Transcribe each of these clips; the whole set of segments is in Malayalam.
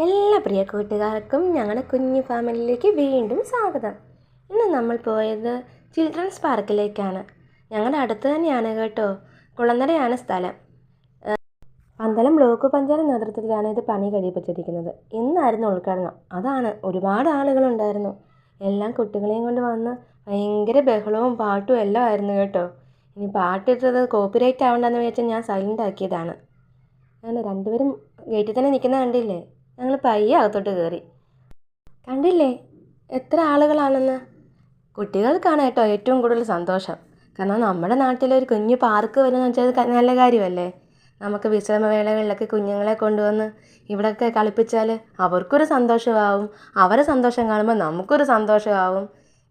എല്ലാ പ്രിയ കൂട്ടുകാർക്കും ഞങ്ങളുടെ കുഞ്ഞു ഫാമിലിയിലേക്ക് വീണ്ടും സ്വാഗതം. ഇന്ന് നമ്മൾ പോയത് ചിൽഡ്രൻസ് പാർക്കിലേക്കാണ്. ഞങ്ങളുടെ അടുത്ത് തന്നെയാണ് കേട്ടോ. കുളനടയാണ് സ്ഥലം. പന്തളം ബ്ലോക്ക് പഞ്ചായത്ത് നേതൃത്വത്തിലാണ് ഇത് പണി കഴിപ്പിച്ചിരിക്കുന്നത്. ഇന്നായിരുന്നു ഉദ്ഘാടനം. അതാണ് ഒരുപാട് ആളുകളുണ്ടായിരുന്നു. എല്ലാം കുട്ടികളെയും കൊണ്ട് വന്ന് ഭയങ്കര ബഹളവും പാട്ടും എല്ലാം ആയിരുന്നു കേട്ടോ. ഇനി പാട്ടിട്ടത് കോപ്പിറൈറ്റ് ആവണ്ടെന്ന് വിചാരിച്ചാൽ ഞാൻ സൈലന്റ് ആക്കിയതാണ്. അങ്ങനെ രണ്ടുപേരും ഗേറ്റിൽ തന്നെ നിൽക്കുന്ന കണ്ടില്ലേ? ഞങ്ങൾ പയ്യെ അകത്തോട്ട് കയറി കണ്ടില്ലേ? എത്ര ആളുകളാണെന്ന്? കുട്ടികൾക്കാണ് കേട്ടോ ഏറ്റവും കൂടുതൽ സന്തോഷം. കാരണം നമ്മുടെ നാട്ടിലൊരു കുഞ്ഞു പാർക്ക് വരുന്നത് വെച്ചാൽ നല്ല കാര്യമല്ലേ? നമുക്ക് വിശ്രമവേളകളിലൊക്കെ കുഞ്ഞുങ്ങളെ കൊണ്ടുവന്ന് ഇവിടെയൊക്കെ കളിപ്പിച്ചാൽ അവർക്കൊരു സന്തോഷമാവും. അവരെ സന്തോഷം കാണുമ്പോൾ നമുക്കൊരു സന്തോഷമാവും.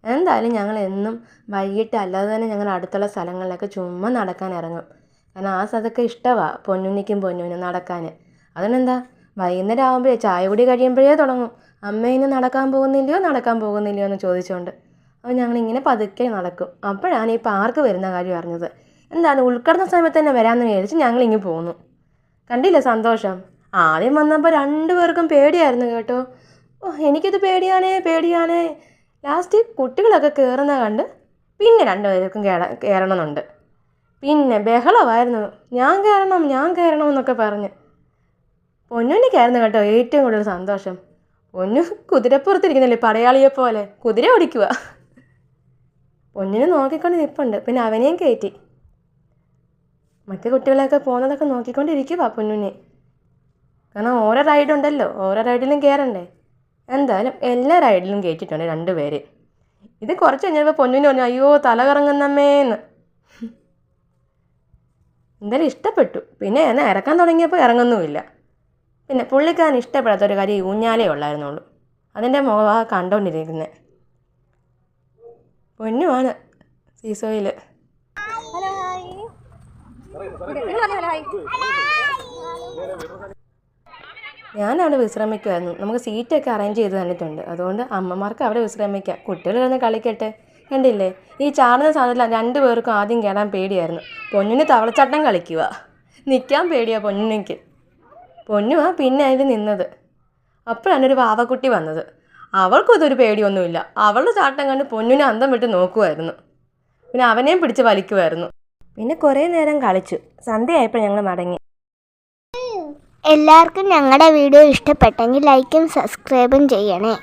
എന്തായാലും ഞങ്ങൾ എന്നും വൈകിട്ട് അല്ലാതെ തന്നെ ഞങ്ങൾ അടുത്തുള്ള സ്ഥലങ്ങളിലൊക്കെ ചുമ്മാ നടക്കാൻ ഇറങ്ങും. കാരണം ആ സ്ഥലത്തൊക്കെ ഇഷ്ടമാണ് പൊന്നുണ്ണിക്കും പൊന്നുവിനും നടക്കാൻ അതിനെന്താ വൈകുന്നേരം ആകുമ്പോഴേ ചായ കൂടി കഴിയുമ്പോഴേ തുടങ്ങും. അമ്മ ഇന്ന് നടക്കാൻ പോകുന്നില്ലയോ? നടക്കാൻ പോകുന്നില്ലയോ എന്ന് ചോദിച്ചുകൊണ്ട് അപ്പോൾ ഞങ്ങൾ ഇങ്ങനെ പതുക്കെ നടക്കും. അപ്പോഴാണ് ഈ പാർക്ക് വരുന്ന കാര്യം അറിഞ്ഞത്. എന്താണ് ഉൾക്കടന്ന സമയത്ത് തന്നെ വരാമെന്ന് വിചാരിച്ച് ഞങ്ങൾ ഇങ്ങ് പോന്നു. കണ്ടില്ലേ സന്തോഷം? ആദ്യം വന്നപ്പോൾ രണ്ടുപേർക്കും പേടിയായിരുന്നു കേട്ടോ. ഓ എനിക്കിത് പേടിയാണേ പേടിയാണേ. ലാസ്റ്റ് കുട്ടികളൊക്കെ കയറുന്ന കണ്ട് പിന്നെ രണ്ടുപേർക്കും കയറ കയറണമെന്നുണ്ട് പിന്നെ ബഹളമായിരുന്നു. ഞാൻ കയറണം ഞാൻ കയറണം എന്നൊക്കെ പറഞ്ഞ്. പൊന്നുണ്ണിക്കായിരുന്നു കേട്ടോ ഏറ്റവും കൂടുതൽ സന്തോഷം. പൊന്നു കുതിരപ്പുറത്തിരിക്കുന്നല്ലേ പടയാളിയെ പോലെ കുതിര ഓടിക്കുക പൊന്നിനെ നോക്കിക്കൊണ്ട് നിൽപ്പുണ്ട് പിന്നെ അവനെയും കയറ്റി മറ്റു കുട്ടികളെയൊക്കെ പോകുന്നതൊക്കെ നോക്കിക്കൊണ്ടിരിക്കുക പൊന്നുണ്ണി. കാരണം ഓരോ റൈഡുണ്ടല്ലോ ഓരോ റൈഡിലും കയറണ്ടേ? എന്തായാലും എല്ലാ റൈഡിലും കയറ്റിയിട്ടുണ്ട് രണ്ട് പേര്. ഇത് കുറച്ച് കഴിഞ്ഞപ്പോൾ പൊന്നുനെ പറഞ്ഞു അയ്യോ തല കറങ്ങുന്നമ്മേന്ന് എന്തായാലും ഇഷ്ടപ്പെട്ടു. പിന്നെ എന്നെ ഇറക്കാൻ തുടങ്ങിയപ്പോൾ ഇറങ്ങുന്നുമില്ല. പിന്നെ പുള്ളിക്കാരൻ ഇഷ്ടപ്പെടാത്ത ഒരു കാര്യം ഈ ഊഞ്ഞാലേ ഉള്ളായിരുന്നുള്ളൂ. അതിന്റെ മുഖഭാഗം കണ്ടോണ്ടിരിക്കുന്നത് പൊന്നുമാണ് സീസോയിൽ ഞാനവിടെ വിശ്രമിക്കുമായിരുന്നു നമുക്ക് സീറ്റൊക്കെ അറേഞ്ച് ചെയ്ത് തന്നിട്ടുണ്ട്. അതുകൊണ്ട് അമ്മമാർക്ക് അവിടെ വിശ്രമിക്കാം. കുട്ടികൾ ഇരുന്ന് കളിക്കട്ടെ. കണ്ടില്ലേ? ഈ ചാടുന്ന സാധനത്തിൽ രണ്ട് പേർക്കും ആദ്യം കയറാൻ പേടിയായിരുന്നു. പൊന്നിന് തവളച്ചട്ടം കളിക്കുക നിൽക്കാൻ പേടിയാണ് പൊന്നിക്ക് പൊന്നുവാ പിന്നെ അതിൽ നിന്നത്. അപ്പോഴാണ് ഒരു വാവക്കുട്ടി വന്നത്. അവൾക്കും ഇതൊരു പേടിയൊന്നുമില്ല. അവളുടെ ചാട്ടം കണ്ട് പൊന്നുവിനെ അന്തം വിട്ട് നോക്കുമായിരുന്നു പിന്നെ അവനെയും പിടിച്ച് വലിക്കുമായിരുന്നു പിന്നെ കുറേ നേരം കളിച്ചു. സന്ധ്യയായപ്പോൾ ഞങ്ങൾ മടങ്ങി. എല്ലാവർക്കും ഞങ്ങളുടെ വീഡിയോ ഇഷ്ടപ്പെട്ടെങ്കിൽ ലൈക്കും സബ്സ്ക്രൈബും ചെയ്യണേ.